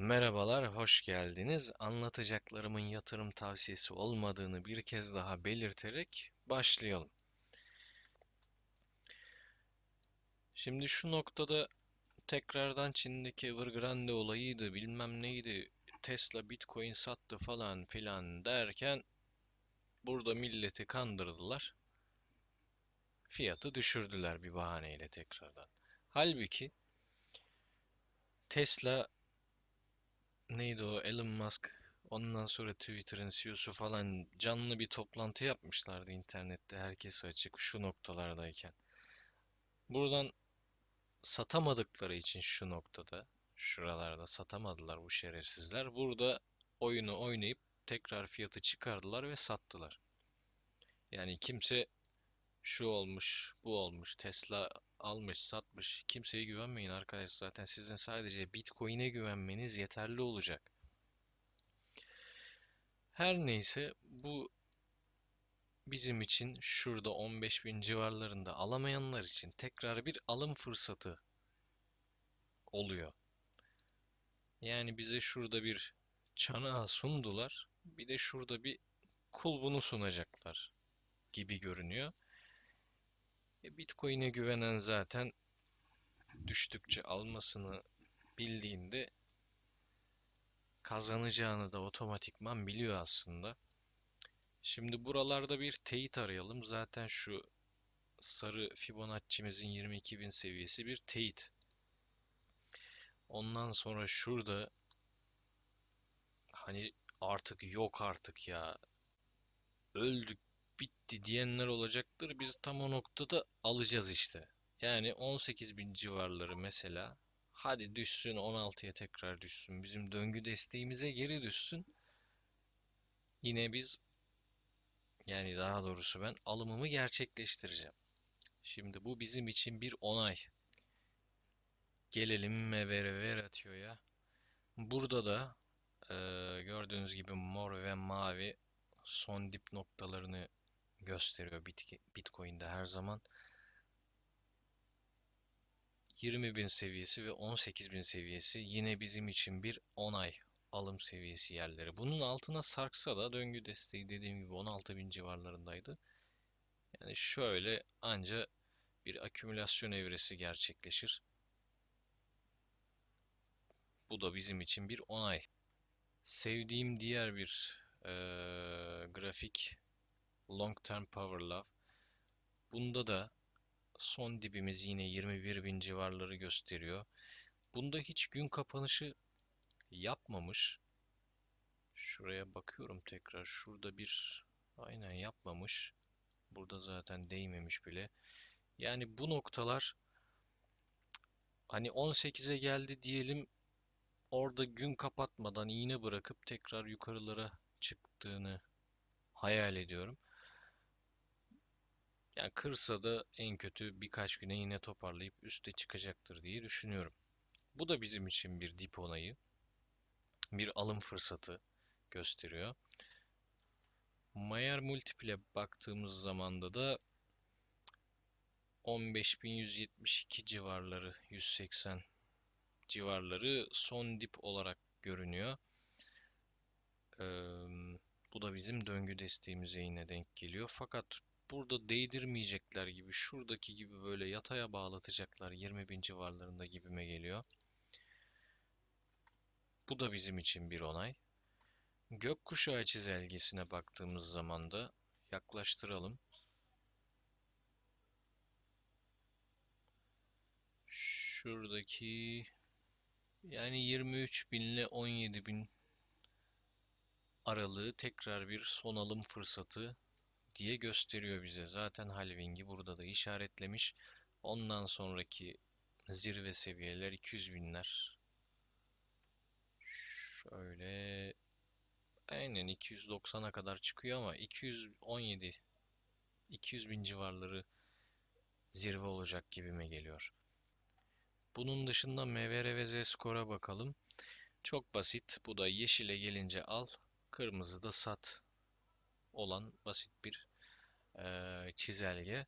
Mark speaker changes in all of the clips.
Speaker 1: Merhabalar, hoş geldiniz. Anlatacaklarımın yatırım tavsiyesi olmadığını bir kez daha belirterek başlayalım. Şimdi şu noktada tekrardan Çin'deki Evergrande olayıydı, bilmem neydi, Tesla Bitcoin sattı falan filan derken burada milleti kandırdılar. Fiyatı düşürdüler bir bahaneyle tekrardan. Halbuki Tesla neydi o Elon Musk ondan sonra Twitter'ın CEO'su falan canlı bir toplantı yapmışlardı internette herkes açık şu noktalardayken. Buradan satamadıkları için şu noktada şuralarda satamadılar bu şerefsizler. Burada oyunu oynayıp tekrar fiyatı çıkardılar ve sattılar. Yani kimse şu olmuş, bu olmuş, Tesla almış, satmış. Kimseye güvenmeyin arkadaş. Zaten sizin sadece Bitcoin'e güvenmeniz yeterli olacak. Her neyse bu bizim için şurada 15 bin civarlarında alamayanlar için tekrar bir alım fırsatı oluyor. Yani bize şurada bir çanağı sundular. Bir de şurada bir kulbunu sunacaklar gibi görünüyor. E, Bitcoin'e güvenen zaten düştükçe almasını bildiğinde kazanacağını da otomatikman biliyor aslında. Şimdi buralarda bir teyit arayalım. Zaten şu sarı Fibonacci'mizin 22.000 seviyesi bir teyit. Ondan sonra şurada hani artık yok artık ya öldük bitti diyenler olacaktır. Biz tam o noktada alacağız işte. Yani 18 bin civarları mesela. Hadi düşsün 16'ya tekrar düşsün. Bizim döngü desteğimize geri düşsün. Yine biz yani daha doğrusu ben alımımı gerçekleştireceğim. Şimdi bu bizim için bir onay. Gelelim Mevere atıyor Burada da e, gördüğünüz gibi mor ve mavi son dip noktalarını gösteriyor Bitcoin'de her zaman. 20.000 seviyesi ve 18.000 seviyesi yine bizim için bir onay alım seviyesi yerleri. Bunun altına sarksa da döngü desteği dediğim gibi 16.000 civarlarındaydı. Yani şöyle anca bir akümülasyon evresi gerçekleşir. Bu da bizim için bir onay. Sevdiğim diğer bir e, grafik Long Term Power Love. Bunda da son dibimiz yine 21 bin civarları gösteriyor. Bunda hiç gün kapanışı yapmamış. Şuraya bakıyorum tekrar. Şurada bir aynen yapmamış. Burada zaten değmemiş bile. Yani bu noktalar hani 18'e geldi diyelim orada gün kapatmadan iğne bırakıp tekrar yukarılara çıktığını hayal ediyorum. Yani kırsa da en kötü birkaç güne yine toparlayıp üste çıkacaktır diye düşünüyorum. Bu da bizim için bir dip onayı, bir alım fırsatı gösteriyor. Mayer Multiple baktığımız zamanda da 15.172 civarları, 180 civarları son dip olarak görünüyor. Ee, bu da bizim döngü desteğimize yine denk geliyor. Fakat burada değdirmeyecekler gibi şuradaki gibi böyle yataya bağlatacaklar 20 bin civarlarında gibime geliyor. Bu da bizim için bir onay. Gökkuşağı çizelgesine baktığımız zaman da yaklaştıralım. Şuradaki yani 23 bin ile 17 bin aralığı tekrar bir son alım fırsatı diye gösteriyor bize. Zaten halvingi burada da işaretlemiş. Ondan sonraki zirve seviyeler 200 binler. Şöyle aynen 290'a kadar çıkıyor ama 217 200 bin civarları zirve olacak gibime geliyor. Bunun dışında MVR ve Z-Score'a bakalım. Çok basit. Bu da yeşile gelince al, kırmızı da sat olan basit bir e, çizelge.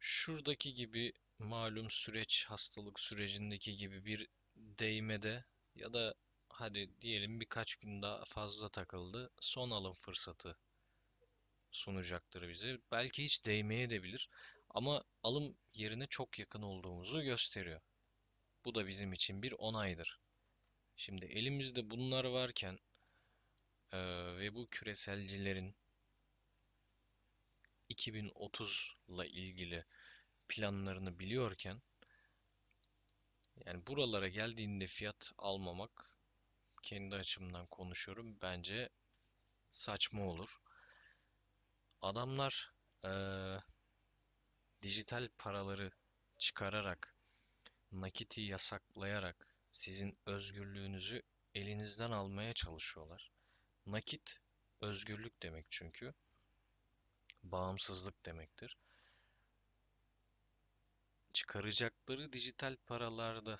Speaker 1: Şuradaki gibi malum süreç hastalık sürecindeki gibi bir değmede ya da hadi diyelim birkaç gün daha fazla takıldı. Son alım fırsatı sunacaktır bize. Belki hiç değmeye de bilir ama alım yerine çok yakın olduğumuzu gösteriyor. Bu da bizim için bir onaydır. Şimdi elimizde bunlar varken eee, ve bu küreselcilerin 2030 ile ilgili planlarını biliyorken yani buralara geldiğinde fiyat almamak kendi açımdan konuşuyorum bence saçma olur. Adamlar eee, dijital paraları çıkararak nakiti yasaklayarak sizin özgürlüğünüzü elinizden almaya çalışıyorlar. Nakit özgürlük demek çünkü bağımsızlık demektir. Çıkaracakları dijital paralarda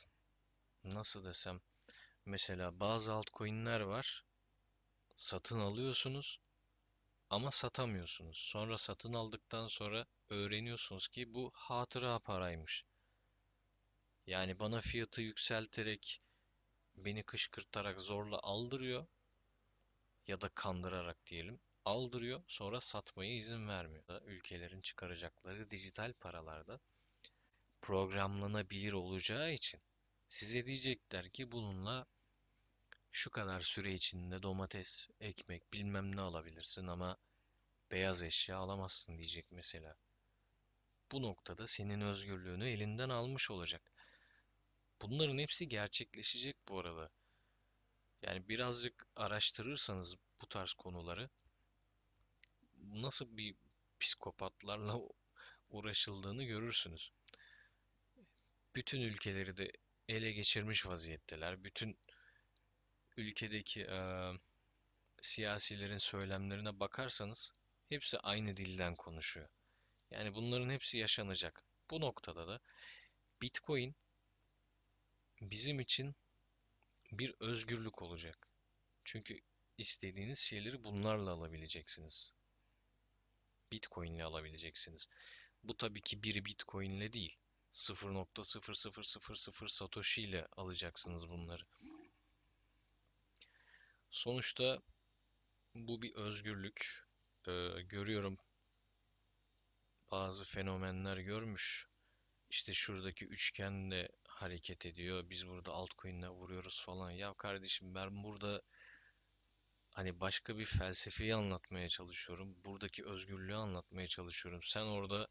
Speaker 1: nasıl desem mesela bazı altcoin'ler var satın alıyorsunuz ama satamıyorsunuz. Sonra satın aldıktan sonra öğreniyorsunuz ki bu hatıra paraymış. Yani bana fiyatı yükselterek beni kışkırtarak zorla aldırıyor ya da kandırarak diyelim aldırıyor sonra satmaya izin vermiyor. Ülkelerin çıkaracakları dijital paralarda programlanabilir olacağı için size diyecekler ki bununla şu kadar süre içinde domates, ekmek bilmem ne alabilirsin ama beyaz eşya alamazsın diyecek mesela. Bu noktada senin özgürlüğünü elinden almış olacak. Bunların hepsi gerçekleşecek bu arada. Yani birazcık araştırırsanız bu tarz konuları nasıl bir psikopatlarla uğraşıldığını görürsünüz. Bütün ülkeleri de ele geçirmiş vaziyetteler. Bütün ülkedeki eee, siyasilerin söylemlerine bakarsanız hepsi aynı dilden konuşuyor. Yani bunların hepsi yaşanacak. Bu noktada da Bitcoin bizim için bir özgürlük olacak. Çünkü istediğiniz şeyleri bunlarla alabileceksiniz. Bitcoin ile alabileceksiniz. Bu tabii ki bir Bitcoin ile değil. 0.0000 Satoshi ile alacaksınız bunları. Sonuçta bu bir özgürlük. Ee, görüyorum bazı fenomenler görmüş. İşte şuradaki üçgen de hareket ediyor. Biz burada altcoin'le vuruyoruz falan. Ya kardeşim ben burada hani başka bir felsefeyi anlatmaya çalışıyorum. Buradaki özgürlüğü anlatmaya çalışıyorum. Sen orada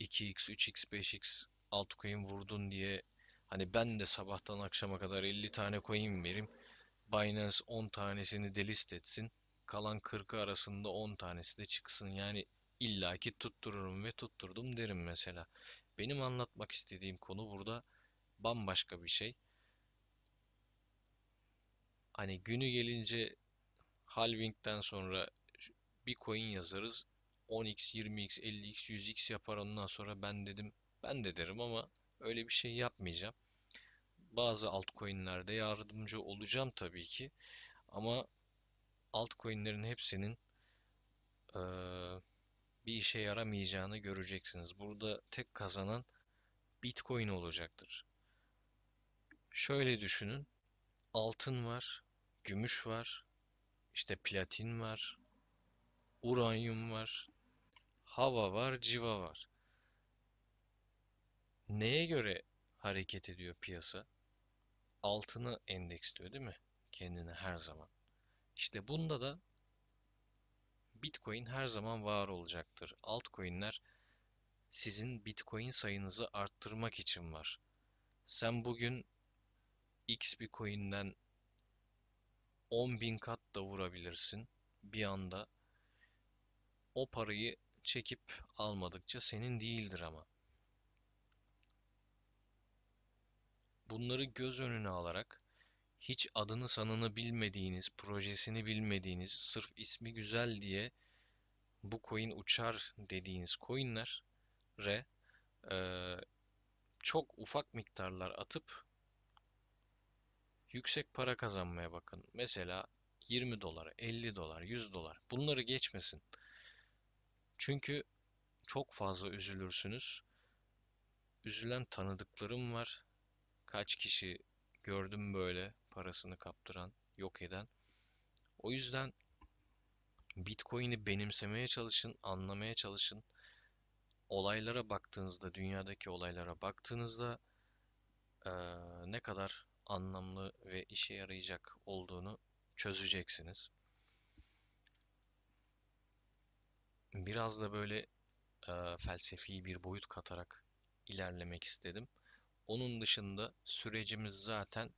Speaker 1: 2x, 3x, 5x altcoin vurdun diye hani ben de sabahtan akşama kadar 50 tane coin vereyim. Binance 10 tanesini delist etsin. Kalan 40'ı arasında 10 tanesi de çıksın. Yani illaki tuttururum ve tutturdum derim mesela. Benim anlatmak istediğim konu burada bambaşka bir şey. Hani günü gelince halvingden sonra bir coin yazarız. 10x, 20x, 50x, 100x yapar ondan sonra ben dedim ben de derim ama öyle bir şey yapmayacağım. Bazı altcoin'lerde yardımcı olacağım tabii ki ama altcoin'lerin hepsinin eee, bir işe yaramayacağını göreceksiniz. Burada tek kazanan Bitcoin olacaktır. Şöyle düşünün. Altın var, gümüş var, işte platin var, uranyum var, hava var, civa var. Neye göre hareket ediyor piyasa? Altını endeksliyor değil mi? Kendine her zaman. İşte bunda da Bitcoin her zaman var olacaktır. Altcoin'ler sizin Bitcoin sayınızı arttırmak için var. Sen bugün X bir coin'den 10.000 kat da vurabilirsin bir anda. O parayı çekip almadıkça senin değildir ama. Bunları göz önüne alarak hiç adını sanını bilmediğiniz, projesini bilmediğiniz, sırf ismi güzel diye bu coin uçar dediğiniz coinler re eee, çok ufak miktarlar atıp yüksek para kazanmaya bakın. Mesela 20 dolar, 50 dolar, 100 dolar. Bunları geçmesin. Çünkü çok fazla üzülürsünüz. Üzülen tanıdıklarım var. Kaç kişi gördüm böyle parasını kaptıran, yok eden. O yüzden Bitcoin'i benimsemeye çalışın, anlamaya çalışın. Olaylara baktığınızda, dünyadaki olaylara baktığınızda eee, ne kadar anlamlı ve işe yarayacak olduğunu çözeceksiniz. Biraz da böyle eee, felsefi bir boyut katarak ilerlemek istedim. Onun dışında sürecimiz zaten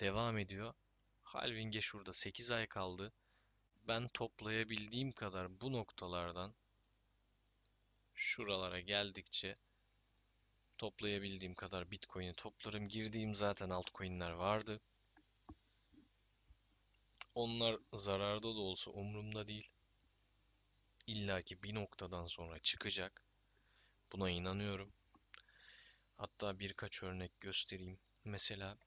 Speaker 1: devam ediyor. Halving'e şurada 8 ay kaldı. Ben toplayabildiğim kadar bu noktalardan şuralara geldikçe toplayabildiğim kadar Bitcoin'i toplarım. Girdiğim zaten altcoin'ler vardı. Onlar zararda da olsa umurumda değil. İlla ki bir noktadan sonra çıkacak. Buna inanıyorum. Hatta birkaç örnek göstereyim. Mesela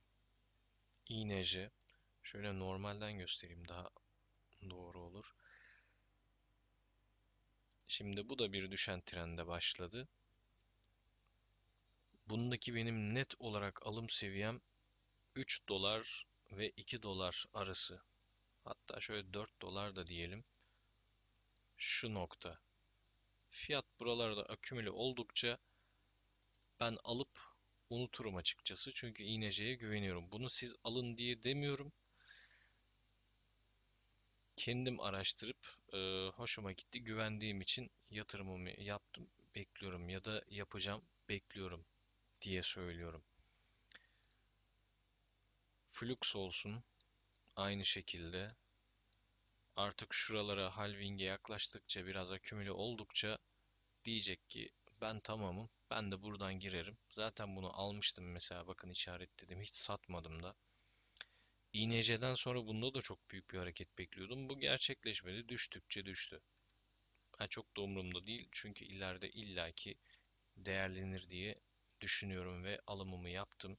Speaker 1: INJ. Şöyle normalden göstereyim daha doğru olur. Şimdi bu da bir düşen trende başladı. Bundaki benim net olarak alım seviyem 3 dolar ve 2 dolar arası. Hatta şöyle 4 dolar da diyelim. Şu nokta. Fiyat buralarda akümüle oldukça ben alıp unuturum açıkçası. Çünkü INC'ye güveniyorum. Bunu siz alın diye demiyorum. Kendim araştırıp e, hoşuma gitti. Güvendiğim için yatırımımı yaptım. Bekliyorum ya da yapacağım. Bekliyorum diye söylüyorum. Flux olsun. Aynı şekilde. Artık şuralara halving'e yaklaştıkça biraz akümüle oldukça diyecek ki ben tamamım. Ben de buradan girerim. Zaten bunu almıştım mesela bakın işaretledim. Hiç satmadım da. INC'den sonra bunda da çok büyük bir hareket bekliyordum. Bu gerçekleşmedi. Düştükçe düştü. Ha, çok da umurumda değil. Çünkü ileride illaki değerlenir diye düşünüyorum ve alımımı yaptım.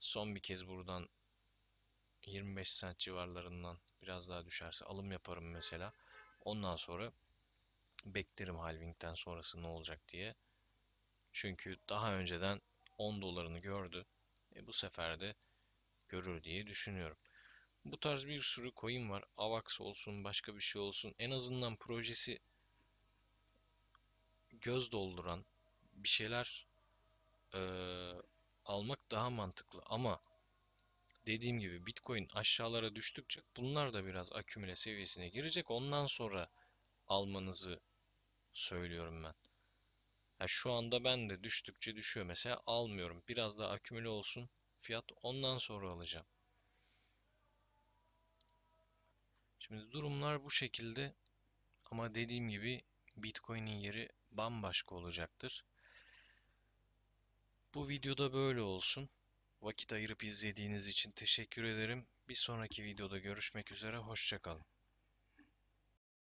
Speaker 1: Son bir kez buradan 25 cent civarlarından biraz daha düşerse alım yaparım mesela. Ondan sonra beklerim halvingden sonrası ne olacak diye. Çünkü daha önceden 10 dolarını gördü. E bu sefer de görür diye düşünüyorum. Bu tarz bir sürü coin var. AVAX olsun, başka bir şey olsun. En azından projesi göz dolduran bir şeyler e, almak daha mantıklı. Ama dediğim gibi Bitcoin aşağılara düştükçe bunlar da biraz akümüle seviyesine girecek. Ondan sonra almanızı söylüyorum ben. Ya şu anda ben de düştükçe düşüyor. Mesela almıyorum. Biraz daha akümüle olsun. Fiyat ondan sonra alacağım. Şimdi durumlar bu şekilde. Ama dediğim gibi Bitcoin'in yeri bambaşka olacaktır. Bu videoda böyle olsun. Vakit ayırıp izlediğiniz için teşekkür ederim. Bir sonraki videoda görüşmek üzere. Hoşçakalın.